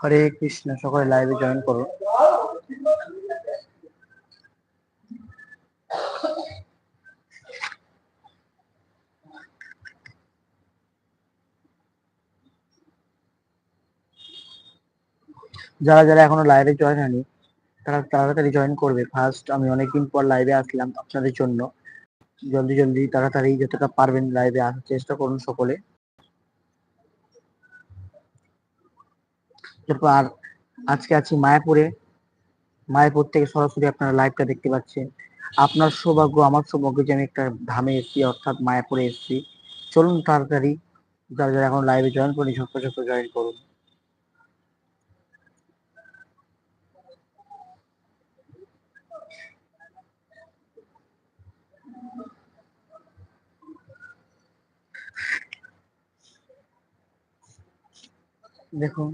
হরে কৃষ্ণ, সকলে লাইভে জয়েন করো যারা যারা এখনও লাইভে জয়েন হয়নি, তারা তাড়াতাড়ি জয়েন করবে। ফার্স্ট আমি অনেকদিন পর লাইভে আসলাম আপনাদের জন্য। জলদি জলদি তাড়াতাড়ি যতটা পারবেন লাইভে আসার চেষ্টা করুন সকলে। তারপর আর আজকে আছি মায়াপুরে। মায়াপুর থেকে সরাসরি আপনারা লাইভটা দেখতে পাচ্ছেন। আপনার সৌভাগ্য, আমার সৌভাগ্য যে আমি একটা ধামে এসেছি, অর্থাৎ মায়াপুরে এসেছি। চলুন তাড়াতাড়ি, যারা যারা এখন লাইভে জয়েন করি ছোট্ট ছোট্ট জয়েন করুন। দেখুন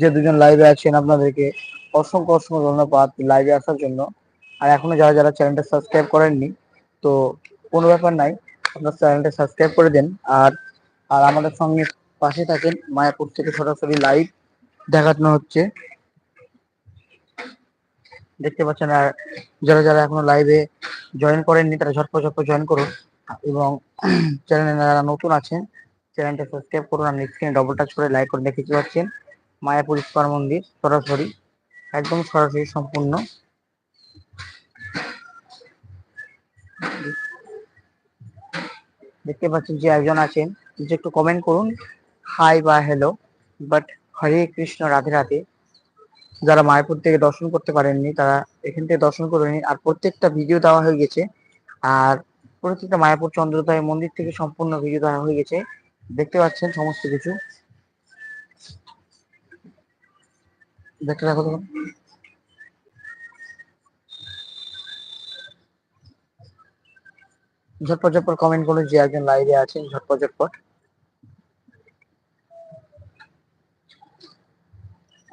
যে দুজন লাইভে আছেন আপনাদেরকে অসংখ্য অসংখ্য ধন্যবাদ লাইভে আসার জন্য। আর এখনও যারা যারা চ্যানেলটা সাবস্ক্রাইব করেননি, তো কোনো ব্যাপার নাই, আপনার চ্যানেলটা সাবস্ক্রাইব করে দেন। আর আর আমাদের সঙ্গে পাশে থাকেন মায়াপুর থেকে সরাসরি লাইভ দেখানো হচ্ছে। দেখতে পাচ্ছেন, আর যারা যারা এখনও লাইভে জয়েন করেননি, তারা ঝটপট ঝটপট জয়েন করুন। এবং চ্যানেলে যারা নতুন আছেন চ্যানেলটা সাবস্ক্রাইব করুন। আর স্ক্রিনে ডবল টাচ করে লাইক করে দেখতে পাচ্ছেন মায়াপুর ইস্কর মন্দির, সরাসরি, একদম সরাসরি সম্পূর্ণ। দেখতে পাচ্ছেন যে একজন আছেন যে একটু কমেন্ট করুন। হাই বা হ্যালো বাট হরে কৃষ্ণ, রাধে রাধে। যারা মায়াপুর থেকে দর্শন করতে পারেননি, তারা এখান থেকে দর্শন করে নিন। আর প্রত্যেকটা ভিডিও দেওয়া হয়ে গেছে। আর প্রত্যেকটা মায়াপুর চন্দ্রোদয় মন্দির থেকে সম্পূর্ণ ভিডিও দেওয়া হয়ে গেছে। দেখতে পাচ্ছেন সমস্ত কিছু। দেখতে রাখো তখন ঝটপট ঝটপট কমেন্ট করুন যে একজন লাইভে আছেন, ঝটপট ঝটপট।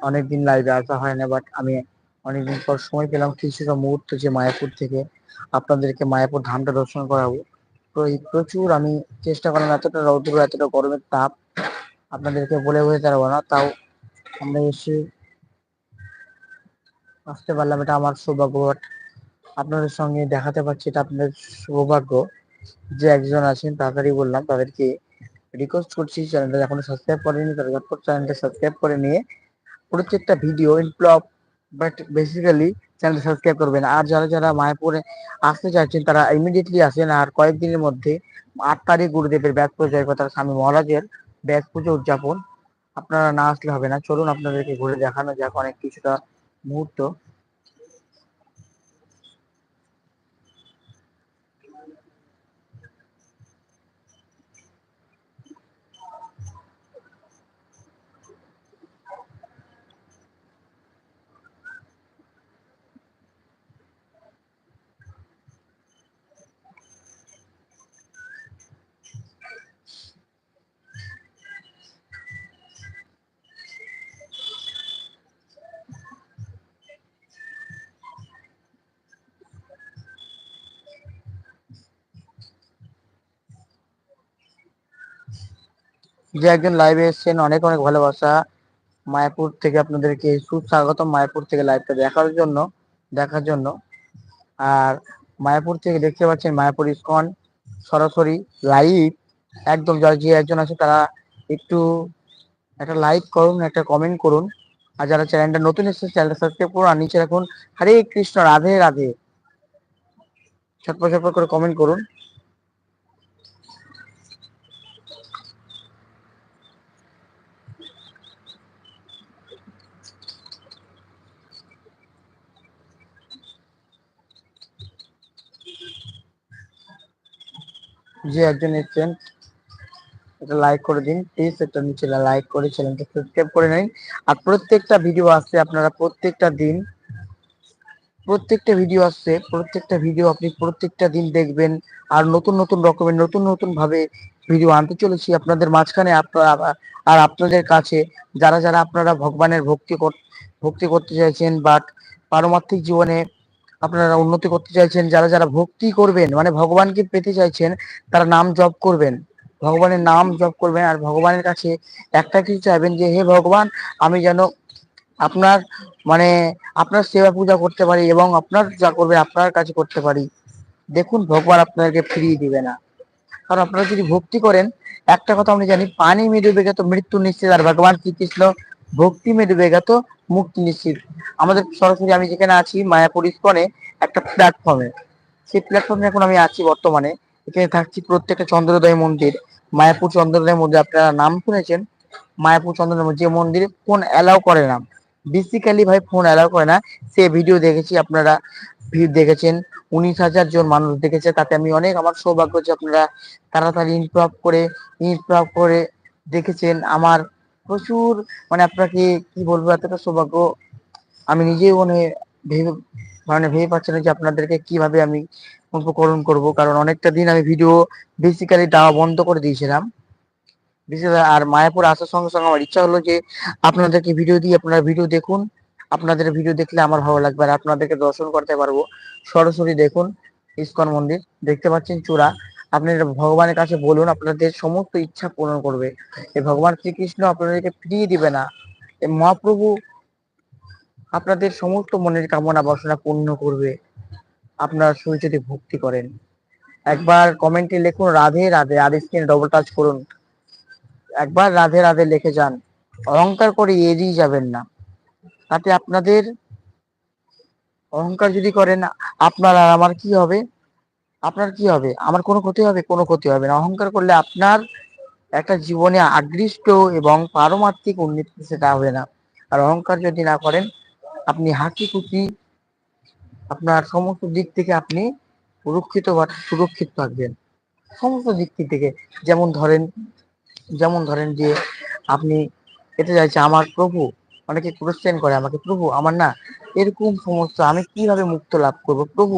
অনেকদিন লাইভে আসা হয় না বাট আমি অনেকদিন পর সময় পেলাম কিছুটা মুহূর্ত যে মায়াপুর থেকে আপনাদেরকে মায়াপুর ধামটা দর্শন করাবো। তো এই প্রচুর আমি চেষ্টা করলাম, এতটা রৌদ্র, এতটা গরমের তাপ আপনাদেরকে বলে বোঝাতে পারব না, তাও আমরা এসে আসতে পারলাম, এটা আমার সৌভাগ্য। আপনাদের সঙ্গে দেখাতে পারছি, এটা আপনাদের সৌভাগ্য যে একজন আছেন, তাড়াতাড়ি বললাম তাদেরকে রিকোয়েস্ট করছি, চ্যানেলটা এখনও সাবস্ক্রাইব করেনি, তারা চ্যানেলটা সাবস্ক্রাইব করে নিয়ে প্রত্যেকটা ভিডিও ইনপ্লব বাট বেসিক্যালি চ্যানেলটা সাবস্ক্রাইব করবেন। আর যারা যারা মায়াপুরে আসতে চাইছেন, তারা ইমিডিয়েটলি আসেন, আর কয়েকদিনের মধ্যে আট তারিখ গুরুদেবের ব্যাস পুজো কথা স্বামী মহারাজের ব্যাস পুজো উদযাপন। আপনারা না আসলে হবে না, চলুন আপনাদেরকে ঘুরে দেখানো যাক অনেক কিছুটা মুহূর্ত যে একজন লাইভে এসেছেন, অনেক অনেক ভালোবাসা। মায়াপুর থেকে আপনাদেরকে সুস্বাগত মায়াপুর থেকে লাইভটা দেখার জন্য দেখার জন্য। আর মায়াপুর থেকে দেখতে পাচ্ছেন মায়াপুর ইস্কন সরাসরি লাইভ একদম যারা যে একজন আছে তারা একটু একটা লাইক করুন, একটা কমেন্ট করুন। আর যারা চ্যানেলটা নতুন এসেছে চ্যানেলটা সাবস্ক্রাইব করুন। আর নিচে রাখুন, হরে কৃষ্ণ, রাধে রাধে। ছটপট ছটপট করে কমেন্ট করুন। যে একজন এসছেন, এটা লাইক করে দিন প্লিজ এটা নিচে লাইক করে চ্যানেলটা সাবস্ক্রাইব করে নিন। আর প্রত্যেকটা ভিডিও আসছে আপনারা প্রত্যেকটা দিন, প্রত্যেকটা ভিডিও আসছে, প্রত্যেকটা ভিডিও আপনি প্রত্যেকটা দিন দেখবেন। আর নতুন নতুন রকমের, নতুন নতুন ভাবে ভিডিও আনতে চলেছি আপনাদের মাঝখানে আপনারা আর আপনাদের কাছে। যারা যারা আপনারা ভগবানের ভক্তি ভক্তি করতে চাইছেন বাট পারমার্থিক জীবনে আপনারা উন্নতি করতে চাইছেন, যারা যারা ভক্তি করবেন মানে ভগবানকে পেতে চাইছেন, তারা নাম জপ করবেন। ভগবানের নাম জপ করবেন আর ভগবানের কাছে একটা কিছু চাইবেন যে, হে ভগবান, আমি যেন আপনার মানে আপনার সেবা পূজা করতে পারি এবং আপনার যা করবে আপনার কাছে করতে পারি। দেখুন, ভগবান আপনাকে ফিরিয়ে দিবে না। কারণ আপনারা যদি ভক্তি করেন, একটা কথা আমরা জানি, পানি মেডুবে তো মৃত্যু নিশ্চিত আর ভগবান শ্রীকৃষ্ণ ভক্তি মেডুবে তো মুক্তি নিশ্চিত। আমাদের সরাসরি আমি যেখানে আছি, মায়াপুর ইস্কনে, একটা প্ল্যাটফর্মে সেই প্ল্যাটফর্মে এখন আমি আছি বর্তমানে। এখানে থাকছি প্রত্যেকটা চন্দ্রোদয় মন্দির। মায়াপুর চন্দ্রোদয় মন্দির, আপনারা নাম শুনেছেন? মায়াপুর চন্দ্রোদয় যে মন্দিরে ফোন অ্যালাউ করে না। বেসিক্যালি ভাই ফোন অ্যালাউ করে না। সে ভিডিও দেখেছি, আপনারা ভিড় দেখেছেন। উনিশ হাজার জন মানুষ দেখেছে। তাতে আমি অনেক, আমার সৌভাগ্য যে আপনারা তাড়াতাড়ি ইনপ্রুভ করে ইনপ্রুভ করে দেখেছেন। আমার প্রচুর মানে আপনাকে কি বলব, এতটা সৌভাগ্য আমি নিজেও মানে ভেবে মানে ভেবে পাচ্ছি না যে আপনাদেরকে কীভাবে আমি উপকরণ করব। কারণ অনেকটা দিন আমি ভিডিও বেসিক্যালি দেওয়া বন্ধ করে দিয়েছিলাম। আর মায়াপুর আসার সঙ্গে সঙ্গে আমার ইচ্ছা হলো যে আপনাদেরকে ভিডিও দিয়ে আপনারা ভিডিও দেখুন। আপনাদের ভিডিও দেখলে আমার ভালো লাগবে আর আপনাদেরকে দর্শন করতে পারব। সরাসরি দেখুন ইস্কন মন্দির, দেখতে পাচ্ছেন চূড়া। আপনি ভগবানের কাছে বলুন, আপনাদের সমস্ত ইচ্ছা পূরণ করবে। এই ভগবান শ্রীকৃষ্ণ আপনাদেরকে ফিরিয়ে দিবে না। মহাপ্রভু আপনাদের সমস্ত মনের কামনা বাসনা পূর্ণ করবে। আপনার শরীর যদি ভক্তি করেন। একবার কমেন্টে লিখুন, রাধে রাধে, আর স্ক্রিনে ডবল টাচ করুন। একবার রাধে রাধে লিখে যান। অহংকার করে এড়িয়ে যাবেন না। তাতে আপনাদের অহংকার যদি করেন, আপনার আর আমার কি হবে? আপনার কি হবে? আমার কোনো ক্ষতি হবে? কোনো ক্ষতি হবে না। অহংকার করলে আপনার একটা জীবনে আকৃষ্ট এবং পারমার্থিক উন্নতি সেটা হবে না। আর অহংকার যদি না করেন, আপনি হাসি খুশি আপনার সমস্ত দিক থেকে আপনি সুরক্ষিত সুরক্ষিত থাকবেন। সমস্ত দিক থেকে। যেমন ধরেন যেমন ধরেন যে আপনি এতে চাইছে আমার প্রভু। অনেকে কোশ্চেন করে আমাকে, প্রভু, আমার না এরকম সমস্যা, আমি কীভাবে মুক্ত লাভ করব? প্রভু,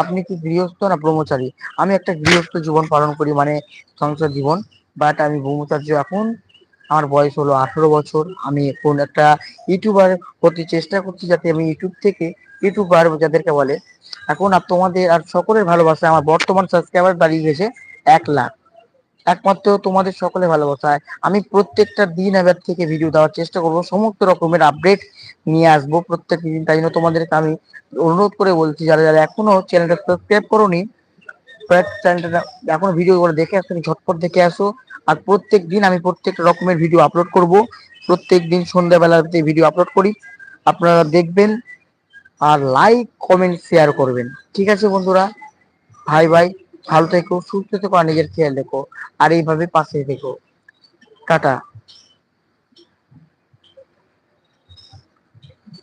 আপনি কি গৃহস্থ না ব্রহ্মচারী? আমি একটা গৃহস্থ জীবন পালন করি মানে সংসার জীবন বাট আমি ব্রহ্মচার্য এখন, আমার বয়স হলো আঠারো বছর, আমি এখন একটা ইউটিউবার হতে চেষ্টা করছি যাতে আমি ইউটিউব থেকে ইউটিউবার যাদেরকে বলে, এখন আর তোমাদের আর সকলের ভালোবাসা, আমার বর্তমান সাবস্ক্রাইবার দাঁড়িয়ে গেছে এক লাখ। একমাত্র তোমাদের সকলে ভালোবাসায়। আমি প্রত্যেকটা দিন এবার থেকে ভিডিও দেওয়ার চেষ্টা করব, সমস্ত রকমের আপডেট নিয়ে আসব প্রত্যেক দিন, তাই জন্য তোমাদেরকে আমি অনুরোধ করে বলছি, যারা যারা এখনও চ্যানেলটা সাবস্ক্রাইব করোনি চ্যানেলটা এখনও ভিডিও করে দেখে আসো ঝটপট দেখে আসো। আর প্রত্যেক দিন আমি প্রত্যেকটা রকমের ভিডিও আপলোড করব, প্রত্যেক দিন সন্ধ্যাবেলাতে ভিডিও আপলোড করি, আপনারা দেখবেন আর লাইক কমেন্ট শেয়ার করবেন। ঠিক আছে বন্ধুরা ভাই ভাই ভালো থেকো সুস্থ থেকো আর নিজের খেয়াল রেখো। আর এইভাবে পাশে থেকো। টাটা।